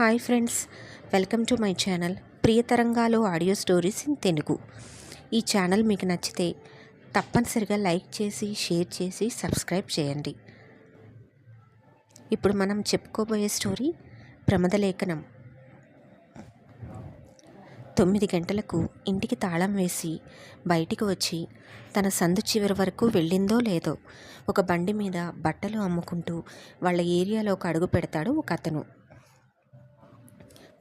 Hi friends welcome to my channel Priyatarangalu audio stories in Telugu. ఈ channel మీకు నచ్చితే తప్పనిసరిగా లైక్ చేసి షేర్ చేసి సబ్స్క్రైబ్ చేయండి. ఇప్పుడు మనం చెప్పుకోబోయే స్టోరీ ప్రమదలేఖనం తొమ్మిది గంటలకు ఇంటికి తాళం వేసి బయటికి వచ్చి తన సందు చివరి వరకు వెళ్ళిందో లేదో ఒక బండి మీద బట్టలు అమ్ముకుంటూ వాళ్ళ ఏరియాలో ఒక అడుగు పెడతాడు ఒక అతను.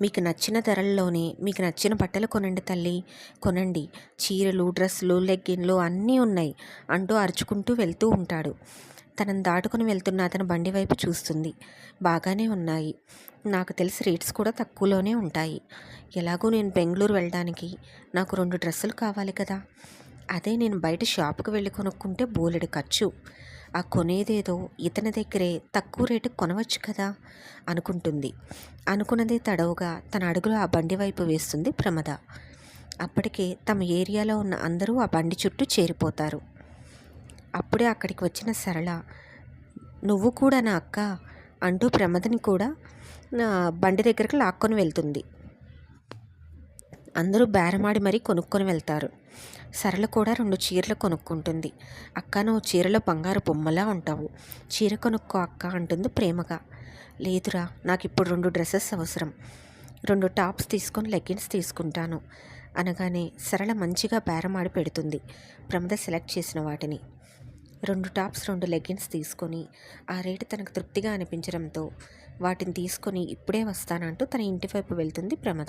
మీకు నచ్చిన ధరల్లోనే మీకు నచ్చిన బట్టలు కొనండి తల్లి. కొనండి. చీరలు డ్రెస్సులు లెగ్గిన్లు అన్నీ ఉన్నాయి అంటూ అరుచుకుంటూ వెళ్తూ ఉంటాడు. తనను దాటుకుని వెళ్తున్న అతను బండి వైపు చూస్తుంది. బాగానే ఉన్నాయి. నాకు తెలిసి రేట్స్ కూడా తక్కువలోనే ఉంటాయి. ఎలాగో నేను బెంగళూరు వెళ్ళడానికి. నాకు రెండు డ్రెస్సులు కావాలి కదా. అదే నేను బయట షాప్కి వెళ్ళి కొనుక్కుంటే బోలెడు ఖర్చు. ఆ కొనేదేదో ఇతని దగ్గరే తక్కువ రేటుకు కొనవచ్చు కదా అనుకుంటుంది. అనుకున్నదే తడవుగా తన అడుగులు ఆ బండి వైపు వేస్తుంది ప్రమద. అప్పటికే తమ ఏరియాలో ఉన్న అందరూ ఆ బండి చుట్టూ చేరిపోతారు. అప్పుడే అక్కడికి వచ్చిన సరళ నువ్వు కూడా నా అక్క అంటూ ప్రమదని కూడా నా బండి దగ్గరికి లాక్కొని వెళ్తుంది. అందరూ బేరమాడి మరీ కొనుక్కొని వెళ్తారు. సరళ కూడా రెండు చీరలు కొనుక్కుంటుంది. అక్క నువ్వు చీరలో బంగారు బొమ్మలా ఉంటావు. చీర కొనుక్కో అక్క అంటుంది ప్రేమగా. లేదురా నాకు ఇప్పుడు రెండు డ్రెస్సెస్ అవసరం. రెండు టాప్స్ తీసుకొని లెగ్గిన్స్ తీసుకుంటాను అనగానే సరళ మంచిగా బేరమాడి పెడుతుంది. ప్రమద సెలెక్ట్ చేసిన వాటిని. రెండు టాప్స్ రెండు లెగ్గిన్స్ తీసుకొని ఆ రేటు తనకు తృప్తిగా అనిపించడంతో వాటిని తీసుకొని ఇప్పుడే వస్తానంటూ తన ఇంటి వైపు వెళ్తుంది ప్రమద.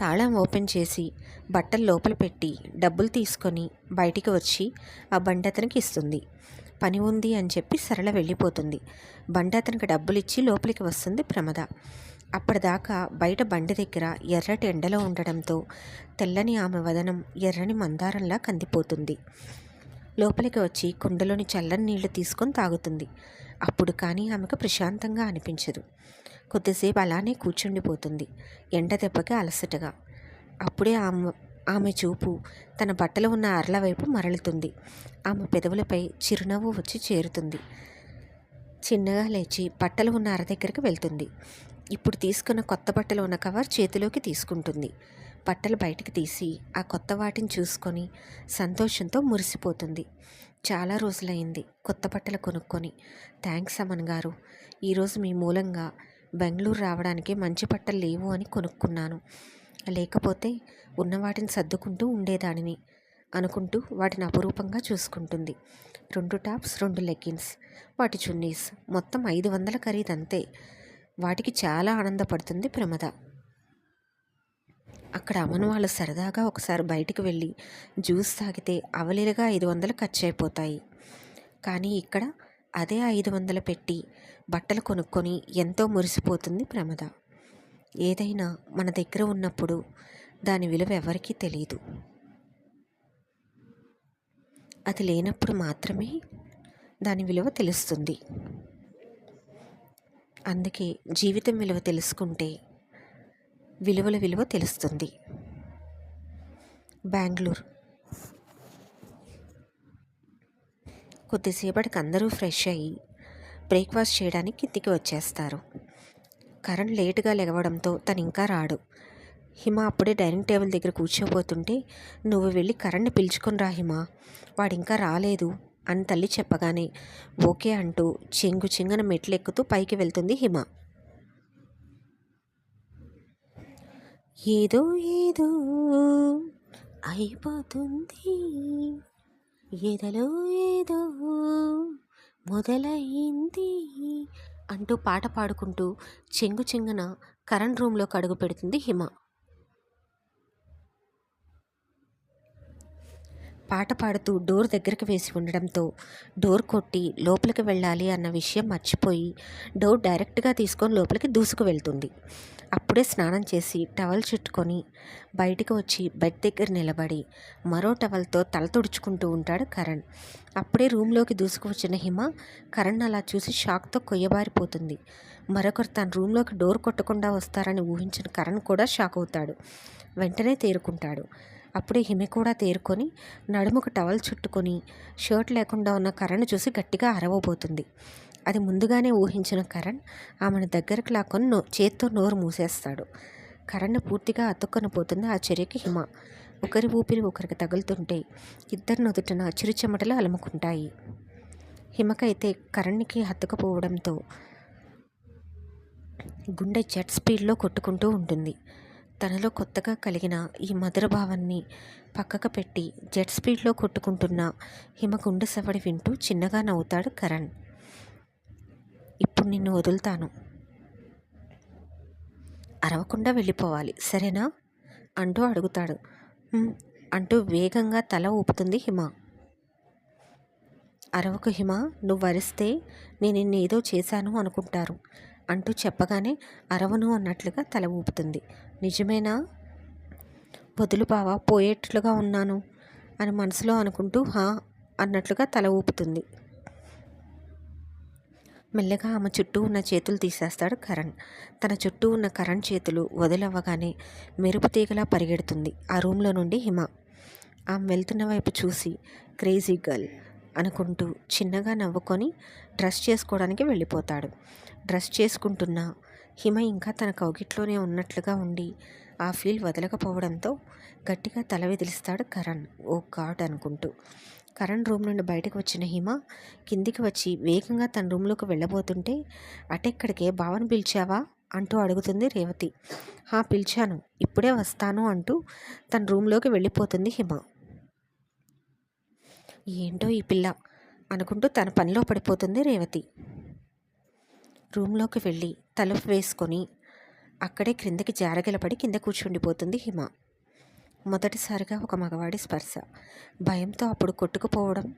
తాళం ఓపెన్ చేసి బట్టలు లోపల పెట్టి డబ్బులు తీసుకొని బయటికి వచ్చి ఆ బండి అతనికి ఇస్తుంది. పని ఉంది అని చెప్పి సరళ వెళ్ళిపోతుంది. బండి అతనికి డబ్బులు ఇచ్చి లోపలికి వస్తుంది ప్రమద. అప్పటిదాకా బయట బండి దగ్గర ఎర్రటి ఎండలో ఉండడంతో తెల్లని ఆమె వదనం ఎర్రని మందారంలా కందిపోతుంది. లోపలికి వచ్చి కుండలోని చల్లని నీళ్ళు తీసుకొని తాగుతుంది. అప్పుడు కానీ ఆమెకు ప్రశాంతంగా అనిపించదు. కొద్దిసేపు అలానే కూర్చుండిపోతుంది. ఎండ దెబ్బకి అలసటగా. అప్పుడే ఆమె ఆమె చూపు తన బట్టలు ఉన్న అరల వైపు మరలుతుంది. ఆమె పెదవులపై చిరునవ్వు వచ్చి చేరుతుంది. చిన్నగా లేచి బట్టలు ఉన్న అర దగ్గరికి వెళ్తుంది. ఇప్పుడు తీసుకున్న కొత్త బట్టలు ఉన్న కవర్ చేతిలోకి తీసుకుంటుంది. బట్టలు బయటికి తీసి ఆ కొత్త వాటిని చూసుకొని సంతోషంతో మురిసిపోతుంది. చాలా రోజులైంది కొత్త బట్టలు కొనుక్కొని. థ్యాంక్స్ అమన్ గారు. ఈరోజు మీ మూలంగా బెంగళూరు రావడానికి మంచి బట్టలు లేవు అని కొనుక్కున్నాను. లేకపోతే ఉన్న వాటిని సర్దుకుంటూ ఉండేదానిని అనుకుంటూ వాటిని అపురూపంగా చూసుకుంటుంది. రెండు టాప్స్ రెండు లెగ్గిన్స్ వాటి చున్నీస్ మొత్తం ఐదు వందల ఖరీదంతే వాటికి చాలా ఆనందపడుతుంది ప్రమద. అక్కడ అమ్మను వాళ్ళు సరదాగా ఒకసారి బయటికి వెళ్ళి జ్యూస్ తాగితే అవలీలగా ఐదు వందలు ఖర్చు అయిపోతాయి. కానీ ఇక్కడ అదే ఐదు వందలు పెట్టి బట్టలు కొనుక్కొని ఎంతో మురిసిపోతుంది ప్రమద. ఏదైనా మన దగ్గర ఉన్నప్పుడు దాని విలువ ఎవరికీ తెలియదు అది లేనప్పుడు మాత్రమే దాని విలువ తెలుస్తుంది. అందుకే జీవితం విలువ తెలుసుకుంటే విలువల విలువ తెలుస్తుంది. బెంగళూరు. కొద్దిసేపటికి అందరూ ఫ్రెష్ అయ్యి బ్రేక్ఫాస్ట్ చేయడానికి కిందికి వచ్చేస్తారు. కరణ్ లేటుగా లెగవడంతో తను ఇంకా రాడు. హిమ అప్పుడే డైనింగ్ టేబుల్ దగ్గర కూర్చోబోతుంటే నువ్వు వెళ్ళి కరణ్ని పిలుచుకొని రా హిమ. వాడు ఇంకా రాలేదు అని తల్లి చెప్పగానే ఓకే అంటూ చెంగు చెంగున మెట్లు ఎక్కుతూ పైకి వెళ్తుంది హిమ. ఏదో ఏదో అయిపోతుంది. ఏదలో ఏదో మొదలైంది అంటూ పాట పాడుకుంటూ చెంగు చెంగున కరణ్ రూమ్లోకి అడుగు పెడుతుంది హిమ. పాట పాడుతూ డోర్ దగ్గరికి వేసి ఉండడంతో డోర్ కొట్టి లోపలికి వెళ్ళాలి అన్న విషయం మర్చిపోయి డోర్ డైరెక్ట్గా తీసుకొని లోపలికి దూసుకు వెళ్తుంది. అప్పుడే స్నానం చేసి టవల్ చుట్టుకొని బయటికి వచ్చి బెడ్ దగ్గర నిలబడి మరో టవల్తో తల తుడుచుకుంటూ ఉంటాడు కరణ్. అప్పుడే రూమ్లోకి దూసుకు వచ్చిన హిమ కరణ్ అలా చూసి షాక్తో కొయ్యబారిపోతుంది. మరొకరు తన రూమ్లోకి డోర్ కొట్టకుండా వస్తారని ఊహించిన కరణ్ కూడా షాక్ అవుతాడు. వెంటనే తేరుకుంటాడు. అప్పుడే హిమ కూడా తేరుకొని నడుముకు టవల్ చుట్టుకొని షర్ట్ లేకుండా ఉన్న కరణ్ చూసి గట్టిగా అరవబోతుంది. అది ముందుగానే ఊహించిన కరణ్ ఆమెను దగ్గరకు లాక్కొని నో చేత్తో నోరు మూసేస్తాడు. కరణ్ను పూర్తిగా అతుక్కొని పోతుంది ఆ చర్యకి హిమ. ఒకరి ఊపిరి ఒకరికి తగులుతుంటే ఇద్దరు నుదుటిన చిరు చెమటలు అలుముకుంటాయి. హిమకైతే కరణ్కి హత్తుకపోవడంతో గుండె జెట్ స్పీడ్లో కొట్టుకుంటూ ఉంటుంది. తనలో కొత్తగా కలిగిన ఈ మధుర భావాన్ని పక్కకు పెట్టి జెట్ స్పీడ్లో కొట్టుకుంటున్న హిమ గుండె సవడి వింటూ చిన్నగా నవ్వుతాడు కరణ్. ఇప్పుడు నిన్ను వదులుతాను. అరవకుండా వెళ్ళిపోవాలి సరేనా? అంటూ అడుగుతాడు. అంటూ వేగంగా తల ఊపుతుంది హిమ. అరవకు హిమ నువ్వు వరిస్తే నేను నిన్నేదో చేశాను అనుకుంటారు. అంటూ చెప్పగానే అరవను అన్నట్లుగా తల ఊపుతుంది. నిజమేనా? వదులు బావా పోయేట్లుగా ఉన్నాను అని మనసులో అనుకుంటూ హా అన్నట్లుగా తల ఊపుతుంది. మెల్లగా ఆమె చుట్టూ ఉన్న చేతులు తీసేస్తాడు కరణ్. తన చుట్టూ ఉన్న కరణ్ చేతులు వదిలవ్వగానే మెరుపు తీగలా పరిగెడుతుంది. ఆ రూమ్లో నుండి హిమ. ఆమె వెళ్తున్న వైపు చూసి క్రేజీ గర్ల్ అనుకుంటూ చిన్నగా నవ్వుకొని డ్రెస్ చేసుకోవడానికి వెళ్ళిపోతాడు. డ్రెస్ చేసుకుంటున్న హిమ ఇంకా తన కౌగిట్లోనే ఉన్నట్లుగా ఉండి ఆ ఫీల్ వదలకపోవడంతో గట్టిగా తల విదిలిస్తాడు కరణ్. ఓ గాడ్ అనుకుంటూ. కరణ్ రూమ్ నుండి బయటకు వచ్చిన హిమ కిందికి వచ్చి వేగంగా తన రూమ్లోకి వెళ్ళబోతుంటే అటెక్కడికే భావన పిలిచావా? అంటూ అడుగుతుంది రేవతి. హా పిలిచాను. ఇప్పుడే వస్తాను అంటూ తన రూమ్లోకి వెళ్ళిపోతుంది హిమ. ఏంటో ఈ పిల్ల అనుకుంటూ తన పనిలో పడిపోతుంది రేవతి. రూమ్లోకి వెళ్ళి తలుపు వేసుకొని అక్కడే క్రిందకి జారగలపడి కింద కూర్చుండిపోతుంది హిమ. మొదటిసారిగా ఒక మగవాడి స్పర్శ. భయంతో అప్పుడు కొట్టుకుపోవడం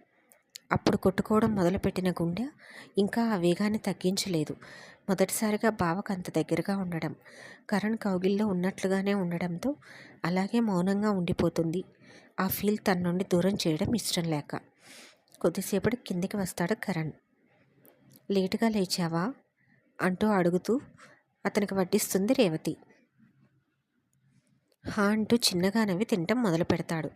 అప్పుడు కొట్టుకోవడం మొదలుపెట్టిన గుండె ఇంకా ఆ వేగాన్ని తగ్గించలేదు. మొదటిసారిగా బావకు అంత దగ్గరగా ఉండడం కరణ్ కౌగిల్లో ఉన్నట్లుగానే ఉండడంతో అలాగే మౌనంగా ఉండిపోతుంది. ఆ ఫీల్ తన నుండి దూరం చేయడం ఇష్టం లేక. కొద్దిసేపటి కిందికి వస్తాడు కరణ్. లేటుగా లేచావా? అంటూ అడుగుతూ అతనికి వడ్డిస్తుంది రేవతి. హా అంటూ చిన్నగా నవ్వి తినటం మొదలు పెడతాడు.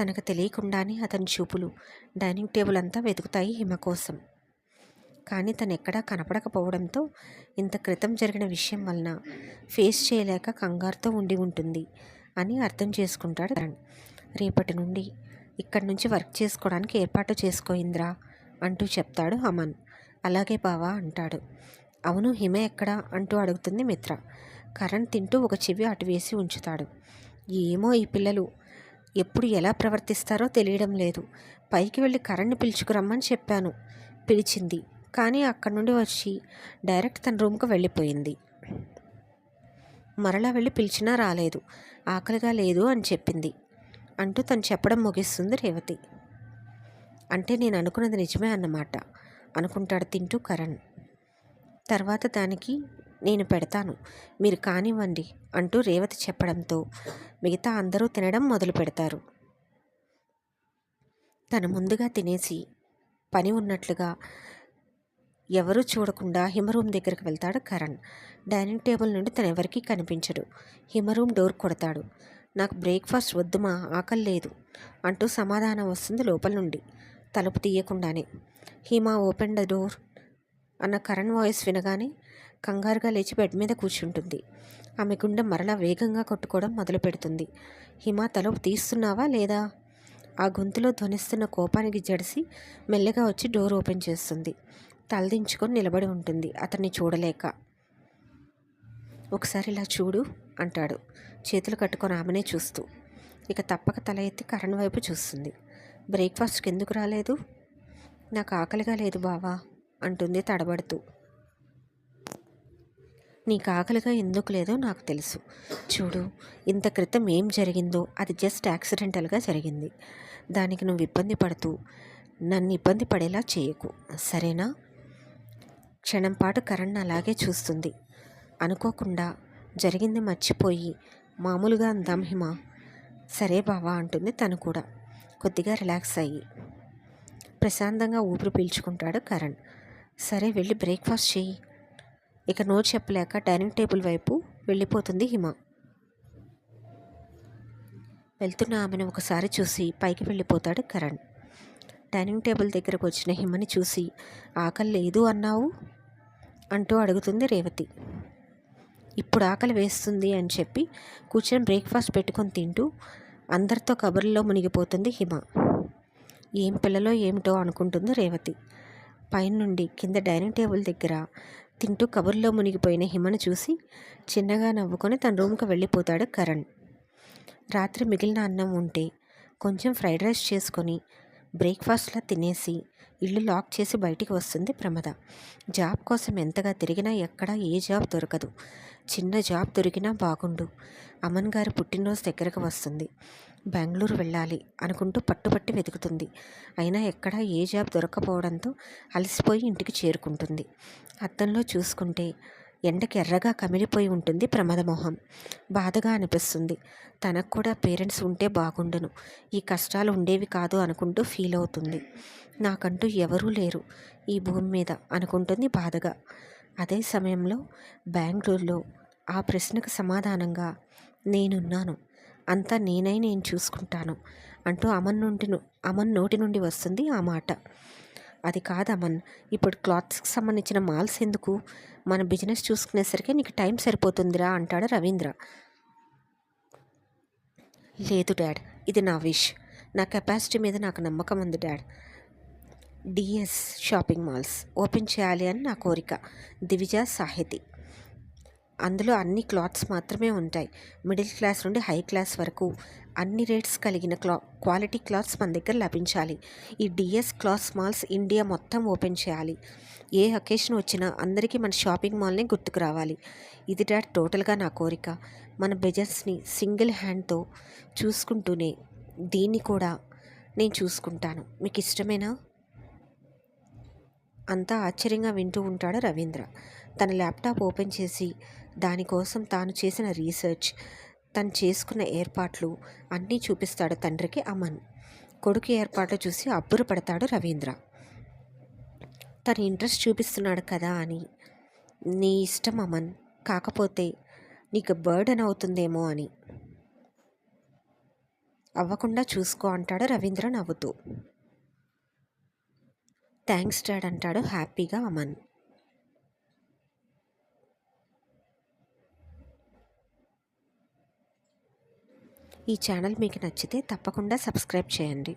తనకు తెలియకుండానే అతని చూపులు డైనింగ్ టేబుల్ అంతా వెతుకుతాయి హిమ కోసం. కానీ తను ఎక్కడా కనపడకపోవడంతో ఇంత క్రితం జరిగిన విషయం వలన ఫేస్ చేయలేక కంగారుతో ఉండి ఉంటుంది అని అర్థం చేసుకుంటాడు కరణ్. రేపటి నుండి ఇక్కడి నుంచి వర్క్ చేసుకోవడానికి ఏర్పాటు చేసుకో ఇంద్రా అంటూ చెప్తాడు అమన్ అలాగే బావా అంటాడు. అవును హిమ ఎక్కడా? అంటూ అడుగుతుంది మిత్ర. కరణ్ తింటూ ఒక చెవి అటు వేసి ఉంచుతాడు. ఏమో ఈ పిల్లలు. ఎప్పుడు ఎలా ప్రవర్తిస్తారో తెలియడం లేదు. పైకి వెళ్ళి కరణ్ని పిలుచుకురమ్మని చెప్పాను. పిలిచింది. కానీ అక్కడి నుండి వచ్చి డైరెక్ట్ తన రూమ్కి వెళ్ళిపోయింది. మరలా వెళ్ళి పిలిచినా రాలేదు. ఆకలిగా లేదు అని చెప్పింది. అంటూ తను చెప్పడం ముగిస్తుంది రేవతి. అంటే నేను అనుకున్నది నిజమే అన్నమాట. అనుకుంటాడు తింటూ కరణ్. తర్వాత దానికి నేను పెడతాను. మీరు కానివ్వండి అంటూ రేవతి చెప్పడంతో మిగతా అందరూ తినడం మొదలు పెడతారు. తను ముందుగా తినేసి పని ఉన్నట్లుగా ఎవరూ చూడకుండా హిమరూమ్ దగ్గరికి వెళ్తాడు కరణ్. డైనింగ్ టేబుల్ నుండి తను ఎవరికీ కనిపించడు. హిమరూమ్ డోర్ కొడతాడు. నాకు బ్రేక్ఫాస్ట్ వద్దుమా ఆకలి లేదు అంటూ సమాధానం వస్తుంది లోపల నుండి. తలుపు తీయకుండానే. హీమా ఓపెన్ ద డోర్ అన్న కరణ్ వాయిస్ వినగానే కంగారుగా లేచి బెడ్ మీద కూర్చుంటుంది. ఆమె గుండె మరలా వేగంగా కొట్టుకోవడం మొదలు పెడుతుంది హిమ తలుపు తీస్తున్నావా లేదా? ఆ గొంతులో ధ్వనిస్తున్న కోపానికి జడిసి మెల్లగా వచ్చి డోర్ ఓపెన్ చేస్తుంది. తలదించుకొని నిలబడి ఉంటుంది. అతన్ని చూడలేక. ఒకసారి ఇలా చూడు. అంటాడు. చేతులు కట్టుకొని ఆమెనే చూస్తూ. ఇక తప్పక తల ఎత్తి కరణ్ వైపు చూస్తుంది. బ్రేక్ఫాస్ట్కి ఎందుకు రాలేదు? నాకు ఆకలిగా లేదు బావా అంటుంది తడబడుతూ. నీకు ఆకలిగా ఎందుకు లేదో నాకు తెలుసు. చూడు ఇంత క్రితం ఏం జరిగిందో అది జస్ట్ యాక్సిడెంటల్గా జరిగింది. దానికి నువ్వు ఇబ్బంది పడుతూ నన్ను ఇబ్బంది పడేలా చేయకు. సరేనా? క్షణం పాటు కరణ్ అలాగే చూస్తుంది. అనుకోకుండా జరిగింది మర్చిపోయి మామూలుగా అందాం హిమ. సరే బావా అంటుంది తను కూడా. కొద్దిగా రిలాక్స్ అయ్యి. ప్రశాంతంగా ఊపిరి పీల్చుకుంటాడు కరణ్. సరే వెళ్ళి బ్రేక్ఫాస్ట్ చెయ్యి. ఇక నో చెప్పలేక డైనింగ్ టేబుల్ వైపు వెళ్ళిపోతుంది హిమ. వెళ్తున్న ఆమెను ఒకసారి చూసి పైకి వెళ్ళిపోతాడు కరణ్. డైనింగ్ టేబుల్ దగ్గరకు వచ్చిన హిమని చూసి ఆకలి లేదు అన్నావు? అంటూ అడుగుతుంది రేవతి. ఇప్పుడు ఆకలి వేస్తుంది అని చెప్పి కూర్చొని బ్రేక్ఫాస్ట్ పెట్టుకొని తింటూ అందరితో కబుర్లో మునిగిపోతుంది హిమ. ఏం పిల్లలో ఏమిటో అనుకుంటుంది రేవతి. పైనుండి కింద డైనింగ్ టేబుల్ దగ్గర తింటూ కబుర్లో మునిగిపోయిన హిమను చూసి చిన్నగా నవ్వుకొని తన రూమ్కి వెళ్ళిపోతాడు కరణ్. రాత్రి మిగిలిన అన్నం ఉంటే కొంచెం ఫ్రైడ్ రైస్ చేసుకొని బ్రేక్ఫాస్ట్లా తినేసి ఇల్లు లాక్ చేసి బయటికి వస్తుంది ప్రమద. జాబ్ కోసం ఎంతగా తిరిగినా ఎక్కడా ఏ జాబ్ దొరకదు. చిన్న జాబ్ దొరికినా బాగుండు. అమన్ గారు పుట్టినరోజు దగ్గరకు వస్తుంది. బెంగళూరు వెళ్ళాలి అనుకుంటూ పట్టుపట్టి వెతుకుతుంది. అయినా ఎక్కడా ఏ జాబ్ దొరకపోవడంతో అలసిపోయి ఇంటికి చేరుకుంటుంది. అద్దంలో చూసుకుంటే ఎండకి ఎర్రగా కమిలిపోయి ఉంటుంది ప్రమదమోహం బాధగా అనిపిస్తుంది. తనకు కూడా పేరెంట్స్ ఉంటే బాగుండును. ఈ కష్టాలు ఉండేవి కాదు అనుకుంటూ ఫీల్ అవుతుంది. నాకంటూ ఎవరూ లేరు ఈ భూమి మీద అనుకుంటుంది బాధగా. అదే సమయంలో బెంగళూరులో ఆ ప్రశ్నకు సమాధానంగా నేనున్నాను. అంతా నేనై నేను చూసుకుంటాను అంటూ అమన్ నుండి అమన్ నోటి నుండి వస్తుంది ఆ మాట. అది కాదమన్ ఇప్పుడు క్లాత్స్కి సంబంధించిన మాల్స్ ఎందుకు? మన బిజినెస్ చూసుకునేసరికి నీకు టైం సరిపోతుందిరా అంటాడు రవీంద్ర. లేదు డాడ్ ఇది నా విష్. నా కెపాసిటీ మీద నాకు నమ్మకం ఉంది dad. DS shopping malls open చేయాలి అని నా కోరిక. దివిజ సాహితి. అందులో అన్ని క్లాత్స్ మాత్రమే ఉంటాయి. మిడిల్ క్లాస్ నుండి హై క్లాస్ వరకు అన్ని రేట్స్ కలిగిన క్లా క్వాలిటీ క్లాత్స్ మన దగ్గర లభించాలి. ఈ డిఎస్ క్లాత్స్ మాల్స్ ఇండియా మొత్తం ఓపెన్ చేయాలి. ఏ అకేషన్ వచ్చినా అందరికీ మన షాపింగ్ మాల్ని గుర్తుకు రావాలి. ఇది డాడ్ టోటల్గా నా కోరిక. మన బిజినెస్ని సింగిల్ హ్యాండ్తో చూసుకుంటూనే దీన్ని కూడా నేను చూసుకుంటాను. మీకు ఇష్టమేనా? అంతా ఆశ్చర్యంగా వింటూ ఉంటాడు రవీంద్ర. తన ల్యాప్టాప్ ఓపెన్ చేసి దానికోసం తాను చేసిన రీసెర్చ్ తను చేసుకున్న ఏర్పాట్లు అన్నీ చూపిస్తాడు తండ్రికి అమన్. కొడుకు ఏర్పాట్లు చూసి అబ్బురపడతాడు రవీంద్ర. తను ఇంట్రెస్ట్ చూపిస్తున్నాడు కదా అని. నీ ఇష్టం అమన్. కాకపోతే నీకు బర్డన్ అవుతుందేమో అని. అవ్వకుండా చూసుకో అంటాడు రవీంద్ర నవ్వుతూ. థ్యాంక్స్ డాడ్ అంటాడు హ్యాపీగా అమన్. ఈ ఛానల్ మీకు నచ్చితే తప్పకుండా సబ్స్క్రైబ్ చేయండి.